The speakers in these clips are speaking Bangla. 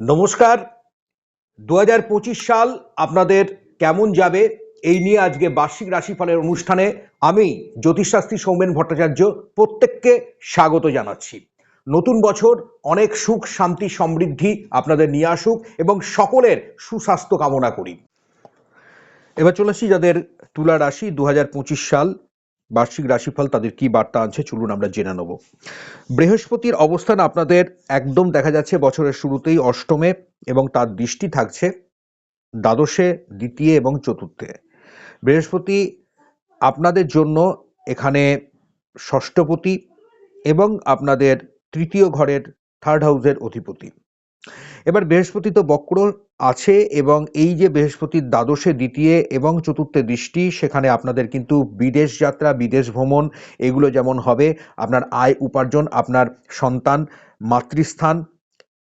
নমস্কার। দু হাজার পঁচিশ সাল আপনাদের কেমন যাবে এই নিয়ে আজকে বার্ষিক রাশিফলের অনুষ্ঠানে আমি জ্যোতিষশাস্ত্রী সৌমেন ভট্টাচার্য প্রত্যেককে স্বাগত জানাচ্ছি। নতুন বছর অনেক সুখ, শান্তি, সমৃদ্ধি আপনাদের নিয়ে আসুক এবং সকলের সুস্বাস্থ্য কামনা করি। এবার চলে আসি যাদের তুলা রাশি দু হাজার পঁচিশ সাল। বার্ষিক রাশিফল তাদের কি বার্তা আছে চলুন আমরা জেনে নেব। বৃহস্পতির অবস্থান আপনাদের একদম দেখা যাচ্ছে বছরের শুরুতেই অষ্টমে এবং তার দৃষ্টি থাকছে দ্বাদশে, দ্বিতীয় এবং চতুর্থে। বৃহস্পতি আপনাদের জন্য এখানে ষষ্ঠপতি এবং আপনাদের তৃতীয় ঘরের থার্ড হাউসের অধিপতি। এবার বৃহস্পতি তো বক্র আছে এবং এই যে বৃহস্পতির দ্বাদশে দ্বিতীয় এবং চতুর্থে দৃষ্টি, সেখানে আপনাদের কিন্তু বিদেশ যাত্রা, বিদেশ ভ্রমণ, এগুলো যেমন হবে, আপনার আয় উপার্জন, আপনার সন্তান, মাতৃস্থান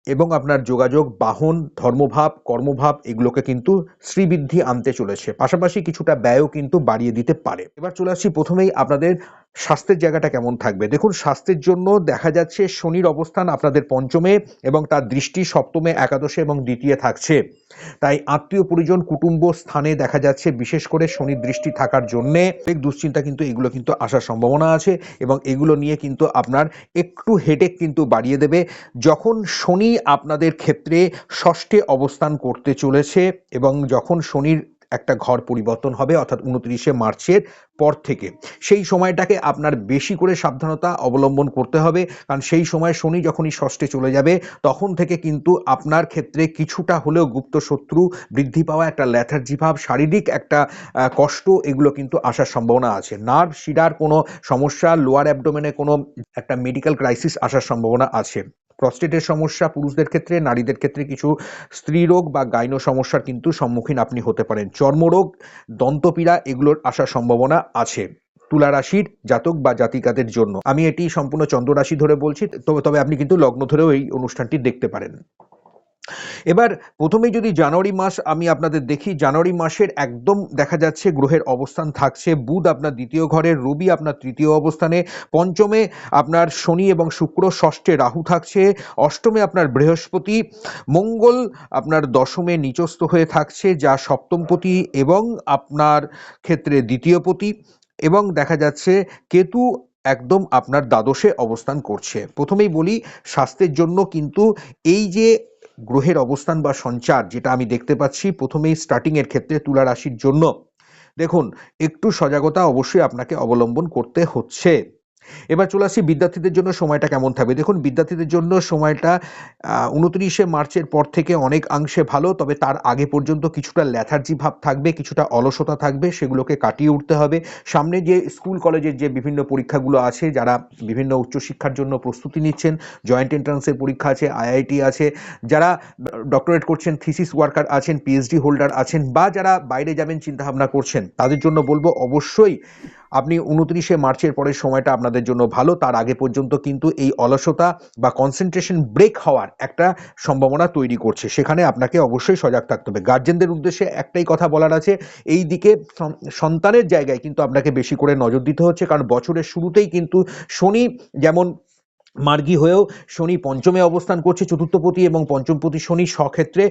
এবং আপনার যোগাযোগ, বাহন, ধর্মভাব, কর্মভাব, এগুলোকে কিন্তু শ্রীবৃদ্ধি আনতে চলেছে। পাশাপাশি কিছুটা ব্যয়ও কিন্তু বাড়িয়ে দিতে পারে। এবার চলে আসছি প্রথমেই আপনাদের স্বাস্থ্যের জায়গাটা কেমন থাকবে? দেখুন, স্বাস্থ্যের জন্য দেখা যাচ্ছে শনির অবস্থান আপনাদের পঞ্চমে এবং তার দৃষ্টি সপ্তমে, একাদশে এবং দ্বিতীয় থাকছে। তাই আত্মীয় পরিজন, কুটুম্ব স্থানে দেখা যাচ্ছে বিশেষ করে শনির দৃষ্টি থাকার জন্যে অনেক দুশ্চিন্তা কিন্তু এগুলো কিন্তু আসার সম্ভাবনা আছে এবং এগুলো নিয়ে কিন্তু আপনার একটু হেডেক কিন্তু বাড়িয়ে দেবে। যখন শনি আপনাদের ক্ষেত্রে ষষ্ঠে অবস্থান করতে চলেছে এবং যখন শনির একটা ঘর পরিবর্তন হবে, অর্থাৎ উনত্রিশে মার্চের পর থেকে। সেই সময়টাকে আপনার বেশি করে সাবধানতা অবলম্বন করতে হবে, কারণ সেই সময় শনি যখনই ষষ্ঠে চলে যাবে, তখন থেকে কিন্তু আপনার ক্ষেত্রে কিছুটা হলেও গুপ্ত শত্রু বৃদ্ধি পাওয়া, একটা ল্যাথার্জি ভাব, শারীরিক একটা কষ্ট, এগুলো কিন্তু আসার সম্ভাবনা আছে। নার্ভ, শিরার কোনো সমস্যা, লোয়ার অ্যাবডোমেনে কোনো একটা মেডিকেল ক্রাইসিস আসার সম্ভাবনা আছে। প্রস্টেটের সমস্যা, পুরুষদের ক্ষেত্রে, নারীদের ক্ষেত্রে কিছু স্ত্রীরোগ বা গাইনো সমস্যার কিন্তু সম্মুখীন আপনি হতে পারেন। চর্মরোগ দন্তপীড়া, এগুলোর আসার সম্ভাবনা আছে। তুলা রাশির জাতক বা জাতিকাদের জন্য। আমি এটি সম্পূর্ণ চন্দ্র রাশি ধরে বলছি, তবে তবে আপনি কিন্তু লগ্ন ধরেও এই অনুষ্ঠানটি দেখতে পারেন। এবার প্রথমেই যদি জানুয়ারি মাস আমি আপনাদের দেখি, জানুয়ারি মাসের একদম দেখা যাচ্ছে গ্রহের অবস্থান থাকছে। বুধ আপনার দ্বিতীয় ঘরের রবি আপনার তৃতীয় অবস্থানে, পঞ্চমে আপনার শনি এবং শুক্র ষষ্ঠে রাহু থাকছে, অষ্টমে আপনার বৃহস্পতি, মঙ্গল আপনার দশমে নিচস্থ হয়ে থাকছে, যা সপ্তমপতি এবং আপনার ক্ষেত্রে দ্বিতীয়পতি এবং দেখা যাচ্ছে কেতু একদম আপনার দ্বাদশে অবস্থান করছে। প্রথমেই বলি, স্বাস্থ্যের জন্য কিন্তু এই যে গ্রহের অবস্থান বা সঞ্চার যেটা আমি দেখতে পাচ্ছি প্রথমেই স্টার্টিংয়ের ক্ষেত্রে তুলা রাশির জন্য। দেখুন, একটু সজাগতা অবশ্যই আপনাকে অবলম্বন করতে হচ্ছে। এবার চলে আসি বিদ্যার্থীদের জন্য সময়টা কেমন থাকবে? দেখুন, বিদ্যার্থীদের জন্য সময়টা উনত্রিশে মার্চের পর থেকে অনেক অংশে ভালো, তবে তার আগে পর্যন্ত কিছুটা ল্যাথার্জি ভাব থাকবে, কিছুটা অলসতা থাকবে, সেগুলোকে কাটিয়ে উঠতে হবে। সামনে যে স্কুল, কলেজের যে বিভিন্ন পরীক্ষাগুলো আছে, যারা বিভিন্ন উচ্চশিক্ষার জন্য প্রস্তুতি নিচ্ছেন, জয়েন্ট এন্ট্রান্সের পরীক্ষা আছে, আইআইটি আছে, যারা ডক্টরেট করছেন, থিসিস ওয়ার্কার আছেন, পিএইচডি হোল্ডার আছেন, বা যারা বাইরে যাবেন, চিন্তাভাবনা করছেন, তাদের জন্য বলব অবশ্যই আপনি উনত্রিশে মার্চের পরের সময়টা আপনাদের জন্য ভালো, তার আগে পর্যন্ত কিন্তু এই অলসতা বা কনসেন্ট্রেশন ব্রেক হওয়ার একটা সম্ভাবনা তৈরি করছে। সেখানে আপনাকে অবশ্যই সজাগ থাকতে হবে। গার্জেনদের উদ্দেশ্যে একটাই কথা বলার আছে, এই দিকে সন্তানের জায়গায় কিন্তু আপনাকে বেশি করে নজর দিতে হচ্ছে, কারণ বছরের শুরুতেই কিন্তু শনি যেমন মার্গী হয়েও শনি পঞ্চমে অবস্থান করছে চতুর্থপতি এবং পঞ্চমপতি শনি স্বক্ষেত্রে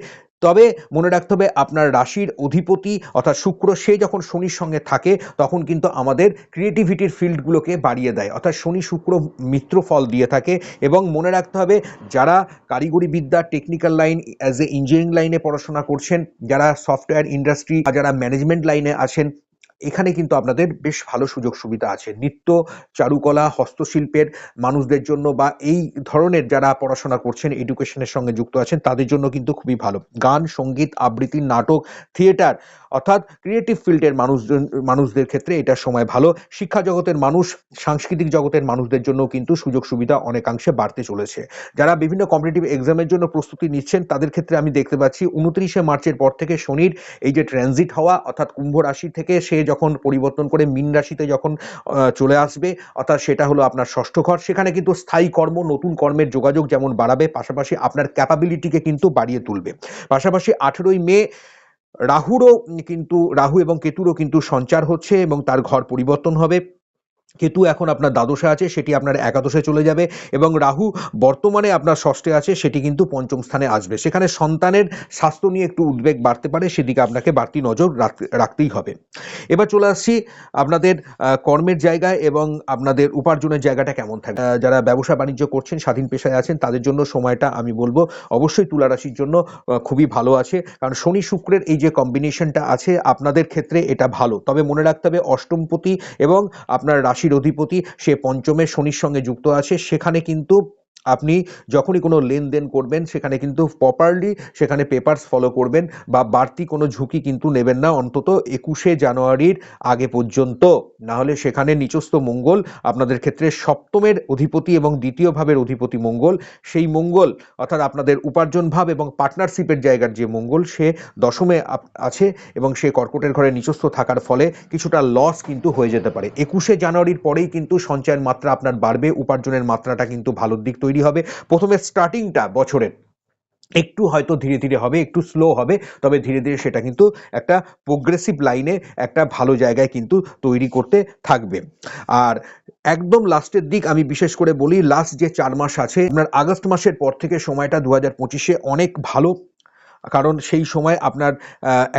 তবে মনে রাখতে হবে, আপনার রাশির অধিপতি অর্থাৎ শুক্র, সে যখন শনির সঙ্গে থাকে, তখন কিন্তু আমাদের ক্রিয়েটিভিটির ফিল্ডগুলোকে বাড়িয়ে দেয়। অর্থাৎ শনি, শুক্র মিত্র ফল দিয়ে থাকে এবং মনে রাখতে হবে, যারা কারিগরি বিদ্যা technical line as a engineering লাইনে পড়াশোনা করছেন, যারা সফটওয়্যার ইন্ডাস্ট্রি যারা ম্যানেজমেন্ট লাইনে আছেন এখানে কিন্তু আপনাদের বেশ ভালো সুযোগ সুবিধা আছে। নৃত্য, চারুকলা, হস্তশিল্পের মানুষদের জন্য বা এই ধরনের যারা পড়াশোনা করছেন এডুকেশনের সঙ্গে যুক্ত আছেন, তাদের জন্য কিন্তু খুবই ভালো। গান, সংগীত, আবৃত্তি, নাটক থিয়েটার অর্থাৎ ক্রিয়েটিভ ফিল্ডের মানুষজন, মানুষদের ক্ষেত্রে এটা সময় ভালো। শিক্ষা জগতের মানুষ, সাংস্কৃতিক জগতের মানুষদের জন্য কিন্তু সুযোগ সুবিধা অনেকাংশে বাড়তে চলেছে। যারা বিভিন্ন কম্পিটিটিভ এক্সামের জন্য প্রস্তুতি নিচ্ছেন, তাদের ক্ষেত্রে আমি দেখতে পাচ্ছি, উনত্রিশে মার্চের পর থেকে শনির এই যে ট্রানজিট হওয়া, অর্থাৎ কুম্ভ রাশি থেকে সে যখন পরিবর্তন করে মিন রাশিতে যখন চলে আসবে, অর্থাৎ সেটা হলো আপনার ষষ্ঠ ঘর। সেখানে কিন্তু স্থায়ী কর্ম, নতুন কর্মের যোগাযোগ যেমন বাড়াবে, পাশাপাশি আপনার ক্যাপাবিলিটিকে কিন্তু বাড়িয়ে তুলবে। পাশাপাশি আঠেরোই মে, রাহুরও কিন্তু, রাহু এবং কেতুরও কিন্তু সঞ্চার হচ্ছে এবং তার ঘর পরিবর্তন হবে। কেতু এখন আপনার দ্বাদশে আছে, সেটি আপনার একাদশে চলে যাবে এবং রাহু বর্তমানে আপনার ষষ্ঠে আছে, সেটি কিন্তু পঞ্চম স্থানে আসবে। সেখানে সন্তানের স্বাস্থ্য নিয়ে একটু উদ্বেগ বাড়তে পারে, সেদিকে আপনাকে বাড়তি নজর রাখ- রাখতেই হবে। এবার চলে আসছি আপনাদের কর্মের জায়গায় এবং আপনাদের উপার্জনের জায়গাটা কেমন থাকে। যারা ব্যবসা বাণিজ্য করছেন, স্বাধীন পেশায় আছেন, তাদের জন্য সময়টা আমি বলব, অবশ্যই তুলা রাশির জন্য খুবই ভালো আছে। কারণ শনি শুক্রের এই যে কম্বিনেশনটা আছে, আপনাদের ক্ষেত্রে এটা ভালো। তবে মনে রাখতে হবে, অষ্টমপতি এবং আপনার রাশির অধিপতি সে পঞ্চমের শনির সঙ্গে যুক্ত আছে। সেখানে কিন্তু আপনি যখনই কোনো লেনদেন করবেন, সেখানে কিন্তু প্রপারলি সেখানে পেপারস ফলো করবেন বা বাড়তি কোনো ঝুঁকি কিন্তু নেবেন না অন্তত একুশে জানুয়ারির আগে পর্যন্ত। না হলে সেখানে নিচস্থ মঙ্গল আপনাদের ক্ষেত্রে সপ্তমের অধিপতি এবং দ্বিতীয় ভাবের অধিপতি মঙ্গল, সেই মঙ্গল অর্থাৎ আপনাদের উপার্জন ভাব এবং পার্টনারশিপের জায়গার যে মঙ্গল, সে দশমে আছে এবং সে কর্কটের ঘরে নিচস্থ থাকার ফলে কিছুটা লস কিন্তু হয়ে যেতে পারে। একুশে জানুয়ারির পরেই কিন্তু সঞ্চয়ের মাত্রা আপনার বাড়বে, উপার্জনের মাত্রাটা কিন্তু ভালোর দিক তৈরি হবে। প্রথমে স্টার্টিংটা বছরের। একটু হয়তো ধীরে ধীরে হবে, একটু স্লো হবে, তবে ধীরে ধীরে সেটা কিন্তু একটা প্রোগ্রেসিভ লাইনে একটা ভালো জায়গায় কিন্তু তৈরি করতে থাকবে। আর একদম লাস্টের দিক আমি বিশেষ করে বলি লাস্ট যে চার মাস আছে, আপনার আগস্ট মাসের পর থেকে সময়টা দু হাজার পঁচিশে অনেক ভালো। কারণ সেই সময় আপনার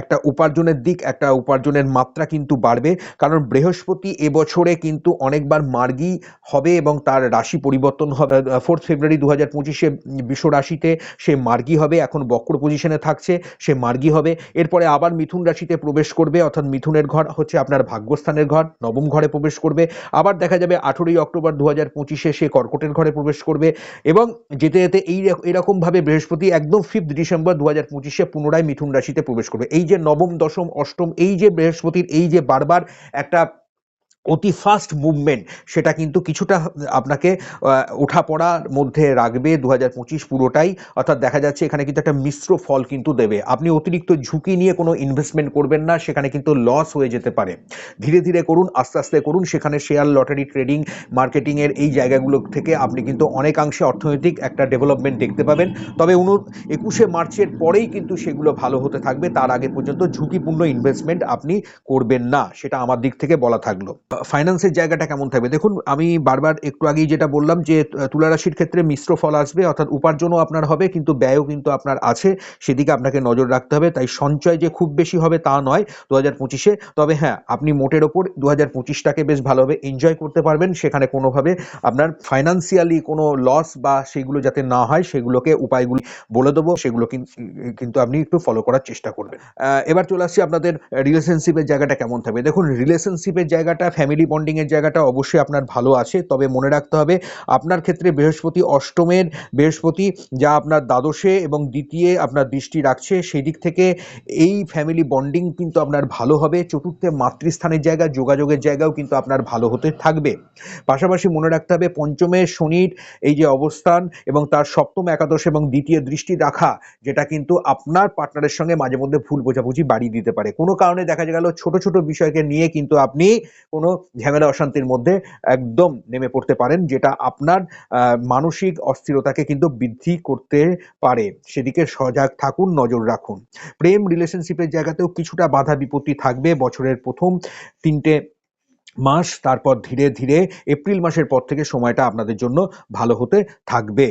একটা উপার্জনের দিক, একটা উপার্জনের মাত্রা কিন্তু বাড়বে। কারণ বৃহস্পতি এবছরে কিন্তু অনেকবার মার্গী হবে এবং তার রাশি পরিবর্তন হবে। ফোর্থ ফেব্রুয়ারি দু হাজার পঁচিশে বিশ্ব রাশিতে সে মার্গী হবে, এখন বক্র পজিশনে থাকছে, সে মার্গী হবে। এরপরে আবার মিথুন রাশিতে প্রবেশ করবে, অর্থাৎ মিথুনের ঘর হচ্ছে আপনার ভাগ্যস্থানের ঘর, নবম ঘরে প্রবেশ করবে। আবার দেখা যাবে আঠেরোই অক্টোবর দু হাজার পঁচিশে সে কর্কটের ঘরে প্রবেশ করবে এবং যেতে যেতে এই এরকমভাবে বৃহস্পতি একদম ফিফথ ডিসেম্বর দু হাজার পঁচিশে পুনরায় মিথুন রাশিতে প্রবেশ করবে। এই যে নবম, দশম, অষ্টম, এই যে বৃহস্পতির, এই যে বারবার একটা অতি ফাস্ট মুভমেন্ট সেটা কিন্তু কিছুটা আপনাকে ওঠা পড়ার মধ্যে রাখবে দু হাজার পঁচিশ পুরোটাই। অর্থাৎ দেখা যাচ্ছে এখানে কিন্তু একটা মিশ্র ফল কিন্তু দেবে। আপনি অতিরিক্ত ঝুঁকি নিয়ে কোনো ইনভেস্টমেন্ট করবেন না, সেখানে কিন্তু লস হয়ে যেতে পারে। ধীরে ধীরে করুন, আস্তে আস্তে করুন, সেখানে শেয়ার লটারি ট্রেডিং মার্কেটিংয়ের এই জায়গাগুলো থেকে আপনি কিন্তু অনেকাংশে অর্থনৈতিক একটা ডেভেলপমেন্ট দেখতে পাবেন। তবে উন, একুশে মার্চের পরেই কিন্তু সেগুলো ভালো হতে থাকবে। তার আগে পর্যন্ত ঝুঁকিপূর্ণ ইনভেস্টমেন্ট আপনি করবেন না, সেটা আমার দিক থেকে বলা থাকল। ফাইন্যান্সের জায়গাটা কেমন থাকবে? দেখুন আমি বারবার একটু আগেই যেটা বললাম যে আহ, তুলা রাশির ক্ষেত্রে মিশ্র ফল আসবে অর্থাৎ উপার্জনও আপনার হবে কিন্তু ব্যয়ও কিন্তু আপনার আছে। সেদিকে আপনাকে নজর রাখতে হবে। তাই সঞ্চয় যে খুব বেশি হবে তা নয় দু হাজার পঁচিশে। তবে হ্যাঁ আপনি মোটের ওপর দু হাজার পঁচিশটাকে বেশ ভালোভাবে এনজয় করতে পারবেন। সেখানে কোনোভাবে আপনার ফাইন্যান্সিয়ালি কোনো লস বা সেগুলো যাতে না হয় সেগুলোকে উপায়গুলি বলে দেবো। সেগুলো কিন- কিন্তু আপনি একটু ফলো করার চেষ্টা করবেন। এবার চলে আসছি আপনাদের রিলেশনশিপের জায়গাটা কেমন থাকবে? দেখুন রিলেশনশিপের জায়গাটা ফ্যামিলি বন্ডিংয়ের জায়গাটা অবশ্যই আপনার ভালো আছে। তবে মনে রাখতে হবে, আপনার ক্ষেত্রে বৃহস্পতি অষ্টমের, বৃহস্পতি যা আপনার দ্বাদশে এবং দ্বিতীয় আপনার দৃষ্টি রাখছে সেই দিক থেকে এই ফ্যামিলি বন্ডিং কিন্তু আপনার ভালো হবে। চতুর্থে মাতৃস্থানের জায়গা, যোগাযোগের জায়গাও কিন্তু আপনার ভালো হতে থাকবে। পাশাপাশি মনে রাখতে হবে, পঞ্চমে শনির এই যে অবস্থান এবং তার সপ্তম একাদশ এবং দ্বিতীয় দৃষ্টি রাখা, যেটা কিন্তু আপনার পার্টনারের সঙ্গে মাঝে মধ্যে ভুল বোঝাবুঝি বাড়িয়ে দিতে পারে। কোনো কারণে দেখা গেল ছোট ছোট বিষয়কে নিয়ে কিন্তু আপনি কোনো ঝামেলা, অশান্তির মধ্যে একদম নেমে পড়তে পারেন, যেটা আপনার মানসিক অস্থিরতাকে কিন্তু বৃদ্ধি করতে পারে। সেদিকে সজাগ থাকুন, নজর রাখুন। প্রেম রিলেশনশিপের জায়গাতেও কিছুটা বাধা বিপত্তি থাকবে বছরের প্রথম তিনটে মাস, তারপর ধীরে ধীরে এপ্রিল মাসের পর থেকে সময়টা আপনাদের জন্য ভালো হতে থাকবে।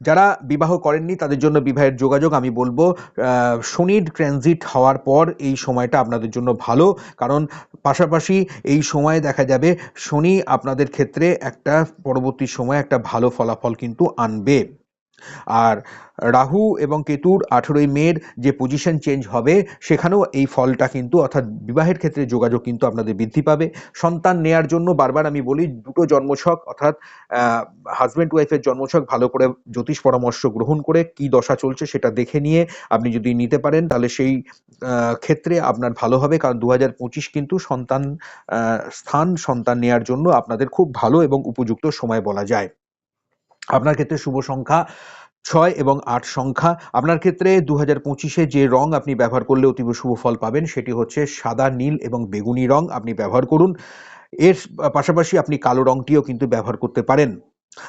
যারা বিবাহ করেননি, তাদের জন্য বিবাহের যোগাযোগ আমি বলব শনির ট্রানজিট হওয়ার পর এই সময়টা আপনাদের জন্য ভালো। কারণ পাশাপাশি এই সময়ে দেখা যাবে, শনি আপনাদের ক্ষেত্রে একটা পরবর্তী সময়ে একটা ভালো ফলাফল কিন্তু আনবে। আর রাহু এবং কেতুর আঠেরোই মের যে পজিশন চেঞ্জ হবে, সেখানেও এই ফলটা কিন্তু, অর্থাৎ বিবাহের ক্ষেত্রে যোগাযোগ কিন্তু আপনাদের বৃদ্ধি পাবে। সন্তান নেয়ার জন্য বারবার আমি বলি, দুটো জন্মছক, অর্থাৎ হাজব্যান্ড ওয়াইফের জন্মছক ভালো করে জ্যোতিষ পরামর্শ গ্রহণ করে কি দশা চলছে সেটা দেখে নিয়ে আপনি যদি নিতে পারেন, তাহলে সেই ক্ষেত্রে আপনার ভালো হবে। কারণ দু হাজার পঁচিশ কিন্তু সন্তান স্থান সন্তান নেয়ার জন্য আপনাদের খুব ভালো এবং উপযুক্ত সময় বলা যায়। আপনার ক্ষেত্রে শুভ সংখ্যা ছয় এবং আট সংখ্যা। আপনার ক্ষেত্রে দু হাজার পঁচিশে যে রং আপনি ব্যবহার করলে অতীব শুভ ফল পাবেন সেটি হচ্ছে সাদা, নীল এবং বেগুনি রং আপনি ব্যবহার করুন। এর পাশাপাশি আপনি কালো রংটিও কিন্তু ব্যবহার করতে পারেন।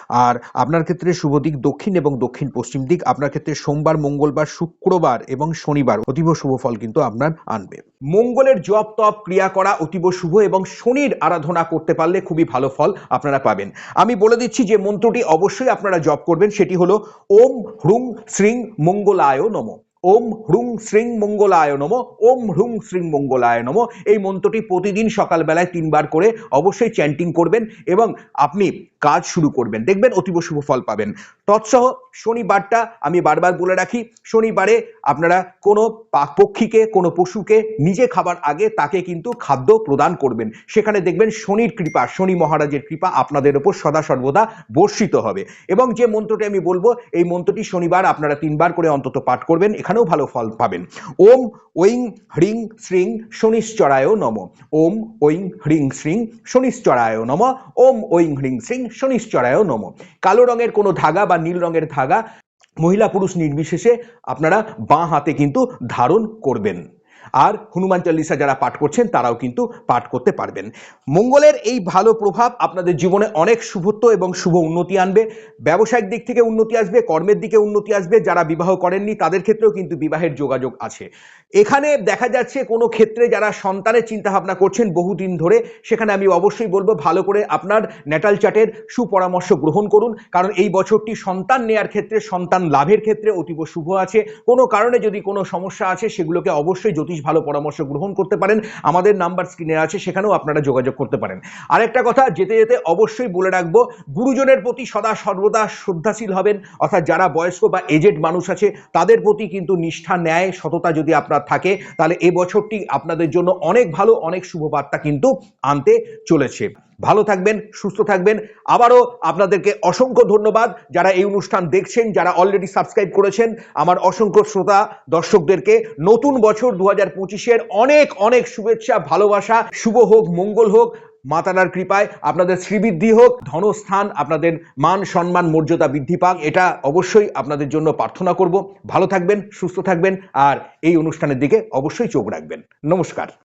আর আপনার ক্ষেত্রে শুভ দিক দক্ষিণ এবং দক্ষিণ পশ্চিম দিক। আপনার ক্ষেত্রে সোমবার, মঙ্গলবার, শুক্রবার এবং শনিবার অতীব শুভ ফল কিন্তু আপনার আনবে। মঙ্গলের জপ, তপ, ক্রিয়া করা অতীব শুভ এবং শনির আরাধনা করতে পারলে খুবই ভালো ফল আপনারা পাবেন। আমি বলে দিচ্ছি যে মন্ত্রটি অবশ্যই আপনারা জপ করবেন, সেটি হলো ওম, হ্রুং, শ্রীং, মঙ্গলায় নমঃ। ওম হ্রুং শ্রীং মঙ্গলায় নম, ওম হ্রুং শ্রীং মঙ্গলায় নম। এই মন্ত্রটি প্রতিদিন সকালবেলায় তিনবার করে অবশ্যই চ্যান্টিং করবেন এবং আপনি কাজ শুরু করবেন। দেখবেন অতীব শুভ ফল পাবেন। তৎসহ শনিবারটা আমি বারবার বলে রাখি, শনিবারে আপনারা কোনো পাক- পক্ষীকে কোনো পশুকে নিজে খাবার আগে তাকে কিন্তু খাদ্য প্রদান করবেন। সেখানে দেখবেন শনির কৃপা, শনি মহারাজের কৃপা আপনাদের ওপর সদা সর্বদা বর্ষিত হবে। এবং যে মন্ত্রটি আমি বলব, এই মন্ত্রটি শনিবার আপনারা তিনবার করে অন্তত পাঠ করবেন। এখানেও ভালো ফল পাবেন। ওম ঐং হ্রিং শ্রিং শনিশ্চরায় নম। ওম ওইং হ্রিং শ্রিং শনিশ্চরায় নম। ওম ওইং হ্রিং শ্রিং শনিশ্চরায় নম। কালো রঙের কোনো ধাগা বা নীল রঙের ধাগা মহিলা পুরুষ নির্বিশেষে আপনারা বাঁ হাতে কিন্তু ধারণ করবেন। আর হনুমান চল্লিশা যারা পাঠ করছেন, তারাও কিন্তু পাঠ করতে পারবেন। মঙ্গলের এই ভালো প্রভাব আপনাদের জীবনে অনেক শুভত্ব এবং শুভ উন্নতি আনবে। ব্যবসায়িক দিক থেকে উন্নতি আসবে, কর্মের দিকে উন্নতি আসবে, যারা বিবাহ করেননি, তাদের ক্ষেত্রেও কিন্তু বিবাহের যোগাযোগ আছে। এখানে দেখা যাচ্ছে কোনো ক্ষেত্রে যারা সন্তানের চিন্তা ভাবনা করছেন বহুদিন ধরে, সেখানে আমি অবশ্যই বলব, ভালো করে আপনার ন্যাটাল চার্টের সুপরামর্শ গ্রহণ করুন। কারণ এই বছরটি সন্তান নেয়ার ক্ষেত্রে, সন্তান লাভের ক্ষেত্রে অতীব শুভ আছে। কোনো কারণে যদি কোনো সমস্যা আছে, সেগুলোকে অবশ্যই জ্যোতিষ ভালো পরামর্শ গ্রহণ করতে পারেন। আমাদের নাম্বার স্ক্রিনে আছে, সেখানেও আপনারা যোগাযোগ করতে পারেন। আরেকটা কথা, যেতে যেতে অবশ্যই বলে রাখব, গুরুজনের প্রতি সদা সর্বদা শ্রদ্ধাশীল হবেন। অর্থাৎ যারা বয়স্ক বা এজেড মানুষ আছে, তাদের প্রতি কিন্তু নিষ্ঠা, ন্যায়, সততা যদি আপনার থাকে, তাহলে এ বছরটি আপনাদের জন্য অনেক ভালো, অনেক শুভবার্তা কিন্তু আনতে চলেছে। ভালো থাকবেন, সুস্থ থাকবেন। আবারও আপনাদেরকে অসংখ্য ধন্যবাদ যারা এই অনুষ্ঠান দেখছেন, যারা অলরেডি সাবস্ক্রাইব করেছেন। আমার অসংখ্য শ্রোতা দর্শকদেরকে নতুন বছর দু হাজার পঁচিশের অনেক অনেক শুভেচ্ছা, ভালোবাসা, শুভ হোক, মঙ্গল হোক মাতানার কৃপায় আপনাদের শ্রীবৃদ্ধি হোক, ধনস্থান, আপনাদের মান, সম্মান, মর্যাদা বৃদ্ধি পাক, এটা অবশ্যই আপনাদের জন্য প্রার্থনা করব। ভালো থাকবেন, সুস্থ থাকবেন, আর এই অনুষ্ঠানের দিকে অবশ্যই চোখ রাখবেন। নমস্কার।